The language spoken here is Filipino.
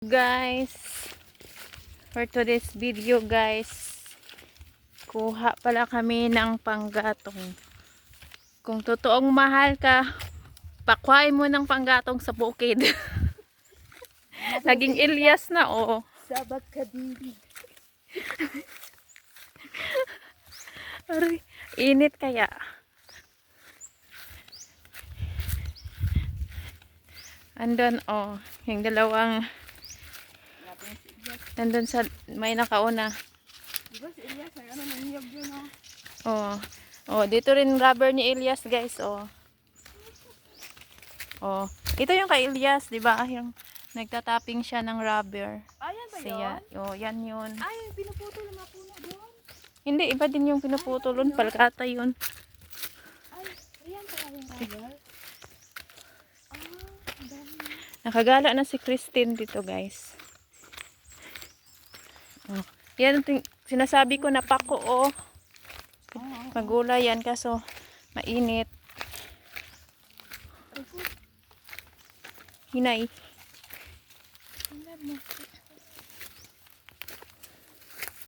guys. For today's video guys kuha pala kami ng panggatong. Kung totoong mahal ka pakway mo ng panggatong sa bukid. Naging Elias na oh Sabag ka dili. Aray, init kaya. Andun oh yung dalawang nandun sa may nakauna Di ba si Elias ay ano nangyag yun oh. Oh. Oh, dito rin rubber ni Elias, guys, oh. Oh. Ito yung kay Elias, 'di ba? Yung nagtatapping siya ng rubber. Ayan ba Siya. yun? Oh, yan yun. Ay, pinuputol na puno doon. Hindi, iba din yung pinuputulon. Palkata yun. Ay, ayan pala yung rubber. Ah. Nakagala na si Christine dito, guys. Oh. Yan, sinasabi ko na pako, oh. Oo. Magulay yan, kaso mainit. Hinay. Mo.